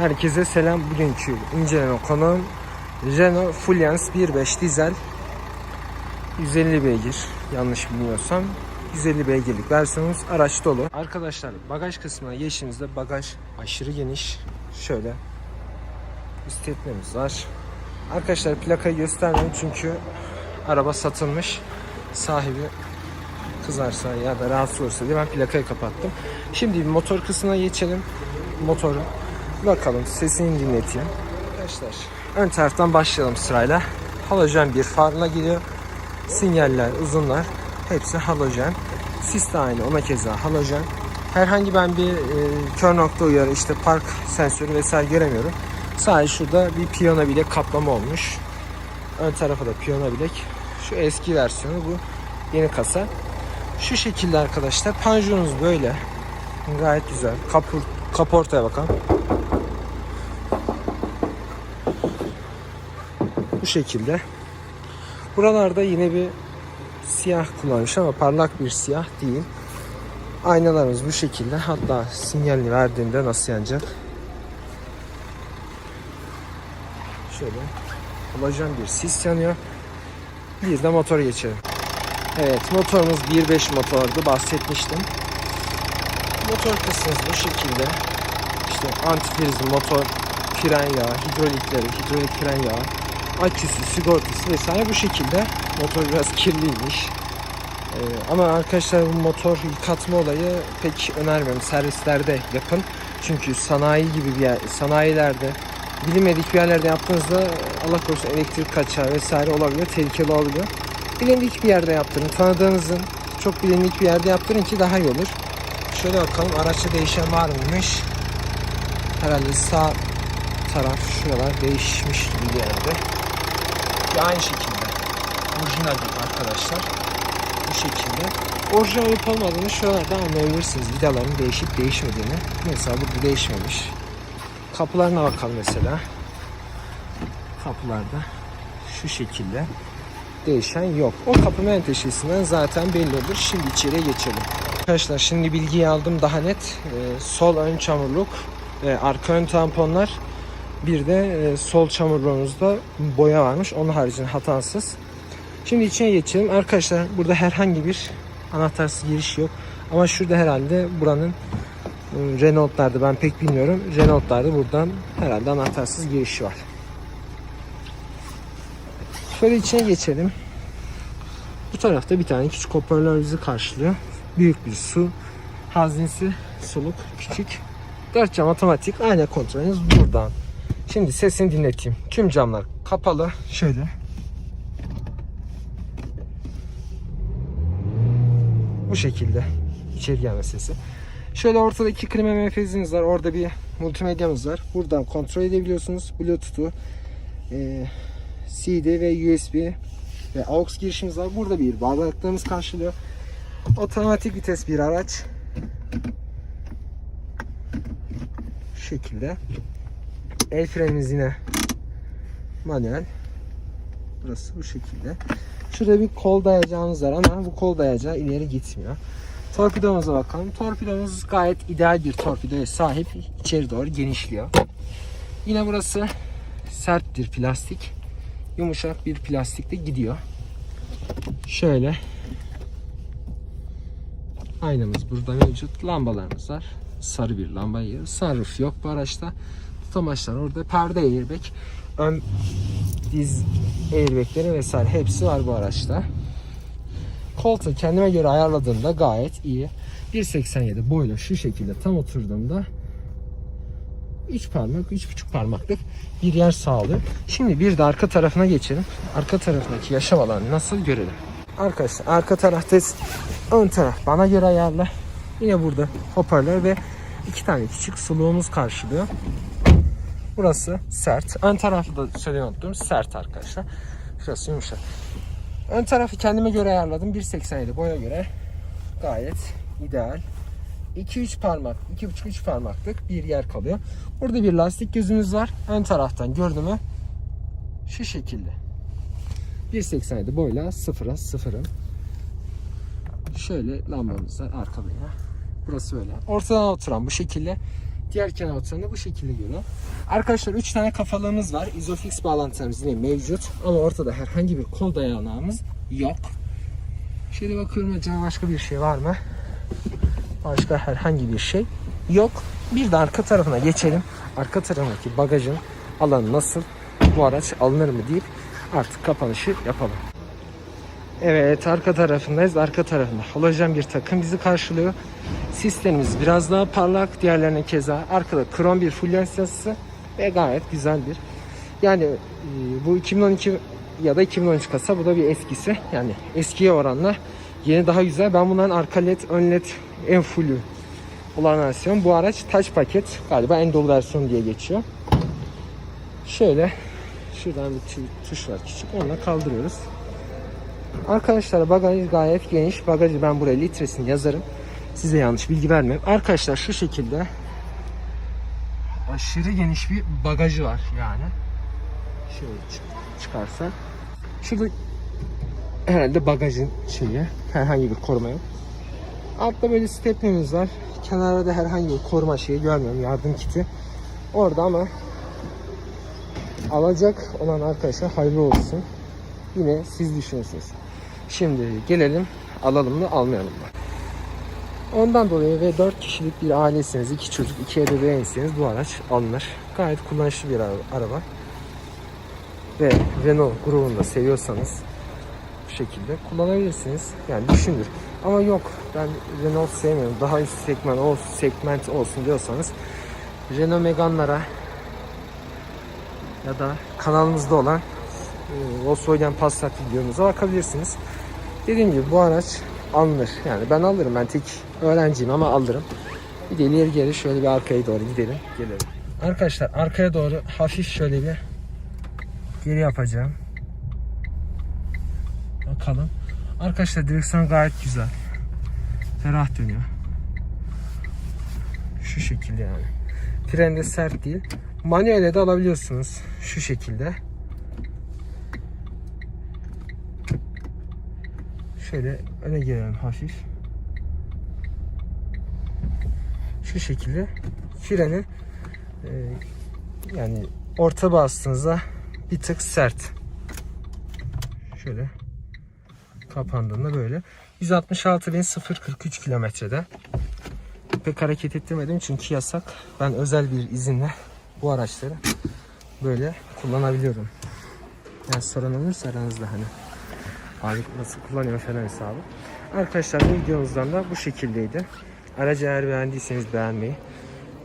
Herkese selam. Bugünkü inceleme konum Renault Fluence 1.5 dizel 150 beygir yanlış bilmiyorsam 150 beygirlik versiyonumuz araç dolu. Arkadaşlar bagaj kısmına geçtiğimizde bagaj aşırı geniş. Şöyle istetmemiz var. Arkadaşlar plakayı göstermiyorum çünkü araba satılmış. Sahibi kızarsa ya da rahatsız olursa diye ben plakayı kapattım. Şimdi bir motor kısmına geçelim. Motoru bakalım sesini dinleteyim. Arkadaşlar ön taraftan başlayalım sırayla. Halojen bir farla gidiyor. Sinyaller, uzunlar hepsi halojen. Sis de aynı ona keza halojen. Herhangi ben bir e, kör nokta uyarı işte park sensörü vesaire göremiyorum. Sadece şurada bir piyano bilek kaplama olmuş. Ön tarafa da piyano bilek. Şu eski versiyonu bu yeni kasa. Şu şekilde arkadaşlar. Panjurumuz böyle. Gayet güzel. Kapur, kaportaya bakalım. Bu şekilde. Buralarda yine bir siyah kullanmış ama parlak bir siyah değil. Aynalarımız bu şekilde. Hatta sinyalini verdiğinde nasıl yanacak? Şöyle. Halojen bir sis yanıyor. Bir de motora geçelim. Evet motorumuz 1.5 motordu bahsetmiştim. Motor kısmımız bu şekilde. İşte antifrizli motor, fren yağı, hidrolikleri, hidrolik fren yağı, aküsü, sigortası vesaire bu şekilde. Motor biraz kirliymiş. Ee, ama arkadaşlar bu motor yıkatma olayı pek önermiyorum. Servislerde yapın. Çünkü sanayi gibi bir yer, sanayilerde bilinmedik bir yerlerde yaptığınızda Allah korusun elektrik kaçağı vesaire olabiliyor. Tehlikeli olabiliyor bilindik bir yerde yaptırın. Tanıdığınızın çok bilindik bir yerde yaptırın ki daha iyi olur. Şöyle bakalım araçta değişen var mıymış? Herhalde sağ taraf şuralar değişmiş bir yerde. Ve aynı şekilde orijinal arkadaşlar. Bu şekilde. Orijinal olup olmadığını şuralarda anlayabilirsiniz. Vidaların değişip değişmediğini. Mesela burada değişmemiş. Kapılarına bakalım mesela. Kapılarda şu şekilde değişen yok. O kapı menteşesinden zaten belli olur. Şimdi içeriye geçelim. Arkadaşlar şimdi bilgiyi aldım daha net. Ee, sol ön çamurluk ve arka ön tamponlar bir de e, sol çamurluğumuzda boya varmış. Onun haricinde hatasız. Şimdi içine geçelim. Arkadaşlar burada herhangi bir anahtarsız giriş yok. Ama şurada herhalde buranın e, Renault'larda ben pek bilmiyorum. Renault'larda buradan herhalde anahtarsız girişi var. Şöyle içine geçelim. Bu tarafta bir tane küçük hoparlör bizi karşılıyor. Büyük bir su haznesi, suluk, küçük. Dört cam otomatik. Ayna kontrolünüz buradan. Şimdi sesini dinleteyim. Tüm camlar kapalı. Şöyle. Bu şekilde içeri gelme sesi. Şöyle ortada iki klima menfeziniz var. Orada bir multimedyamız var. Buradan kontrol edebiliyorsunuz. Bluetooth'u, e, CD ve USB ve AUX girişimiz var. Burada bir bağlılıklarımız karşılıyor. Otomatik vites bir araç. Şu şekilde. El frenimiz yine manuel. Burası bu şekilde. Şurada bir kol dayayacağımız var ama bu kol dayacağı ileri gitmiyor. Torpidomuza bakalım. Torpidomuz gayet ideal bir torpidoya sahip. İçeri doğru genişliyor. Yine burası sert bir plastik yumuşak bir plastikte gidiyor. Şöyle aynamız burada mevcut. Lambalarımız var. Sarı bir lamba. Sunroof yok bu araçta. Tutamaçlar orada. Perde airbag. Ön diz airbagleri vesaire hepsi var bu araçta. Koltuğu kendime göre ayarladığımda gayet iyi. 1.87 boyla şu şekilde tam oturduğumda 3 parmak, 3,5 parmaklık bir yer sağlıyor. Şimdi bir de arka tarafına geçelim. Arka tarafındaki yaşam alanı nasıl görelim. Arkadaşlar arka taraftayız. Ön taraf bana göre ayarlı. Yine burada hoparlör ve iki tane küçük suluğumuz karşılıyor. Burası sert. Ön tarafı da söylemeyi unuttum. Sert arkadaşlar. Şurası yumuşak. Ön tarafı kendime göre ayarladım. 1.87 boya göre gayet ideal. 2-3 parmak, 2,5-3 parmaklık bir yer kalıyor. Burada bir lastik gözümüz var. Ön taraftan gördüğümü şu şekilde. 1.87 boyla sıfıra sıfırım. Şöyle lambamız var arkada yine. Burası böyle. Ortadan oturan bu şekilde Diğer oturan da bu şekilde geliyor. Arkadaşlar 3 tane kafalığımız var. Isofix bağlantılarımız yine mevcut. Ama ortada herhangi bir kol dayanağımız yok. Şöyle bakıyorum acaba başka bir şey var mı? Başka herhangi bir şey yok. Bir de arka tarafına geçelim. Arka tarafındaki bagajın alanı nasıl? Bu araç alınır mı deyip artık kapanışı yapalım. Evet arka tarafındayız. Arka tarafında halojen bir takım bizi karşılıyor. Sistemimiz biraz daha parlak. Diğerlerine keza arkada krom bir yazısı ve gayet güzel bir. Yani e, bu 2012 ya da 2013 kasa bu da bir eskisi. Yani eskiye oranla yeni daha güzel. Ben bunların arka led, ön led en fullü olan versiyon. Bu araç touch paket galiba en dolu versiyon diye geçiyor. Şöyle şuradan bir tu- tuş var küçük. Onunla kaldırıyoruz. Arkadaşlar bagaj gayet geniş. Bagajı ben buraya litresini yazarım. Size yanlış bilgi vermem. Arkadaşlar şu şekilde aşırı geniş bir bagajı var yani. Şöyle çık- çıkarsa. Şurada herhalde bagajın şeyi. Herhangi bir koruma yok. Altta böyle stepnemiz var. Kenarda da herhangi bir koruma şeyi görmüyorum. Yardım kiti. Orada ama alacak olan arkadaşlar hayırlı olsun. Yine siz düşünürsünüz. Şimdi gelelim alalım mı almayalım mı? Ondan dolayı ve 4 kişilik bir ailesiniz, 2 çocuk, 2 ebeveynseniz bu araç alınır. Gayet kullanışlı bir ara- araba. Ve Renault grubunu da seviyorsanız bu şekilde kullanabilirsiniz. Yani düşünür. Ama yok ben Renault sevmiyorum. Daha üst segment olsun, segment olsun diyorsanız Renault Megane'lara ya da kanalımızda olan e, Volkswagen Passat videomuza bakabilirsiniz. Dediğim gibi bu araç alınır. Yani ben alırım. Ben tek öğrenciyim ama alırım. Bir de ileri geri şöyle bir arkaya doğru gidelim. Gelelim. Arkadaşlar arkaya doğru hafif şöyle bir geri yapacağım. Bakalım. Arkadaşlar direksiyon gayet güzel. Ferah dönüyor. Şu şekilde yani. Fren de sert değil. Manuelde de alabiliyorsunuz. Şu şekilde. Şöyle öne gelelim hafif. Şu şekilde freni e, yani orta bastığınızda bir tık sert. Şöyle kapandığında böyle 166.043 kilometrede pek hareket ettirmedim çünkü yasak. Ben özel bir izinle bu araçları böyle kullanabiliyorum. Yani sorun olursa aranızda hani abi nasıl kullanıyor falan hesabı. Arkadaşlar videomuzdan da bu şekildeydi. Aracı eğer beğendiyseniz beğenmeyi,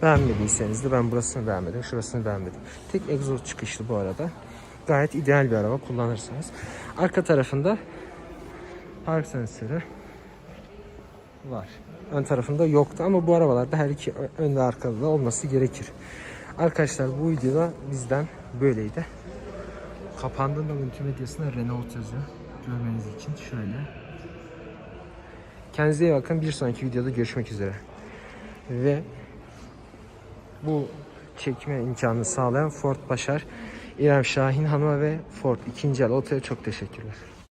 beğenmediyseniz de ben burasını beğenmedim, şurasını beğenmedim. Tek egzoz çıkışlı bu arada. Gayet ideal bir araba kullanırsanız. Arka tarafında park sensörü var. Ön tarafında yoktu ama bu arabalarda her iki ön ve arkada da olması gerekir. Arkadaşlar bu videoda bizden böyleydi. Kapandığında multimedyasında Renault yazıyor. Görmeniz için şöyle. Kendinize iyi bakın. Bir sonraki videoda görüşmek üzere. Ve bu çekme imkanını sağlayan Ford Başar, İrem Şahin Hanım'a ve Ford ikinci el otoya çok teşekkürler.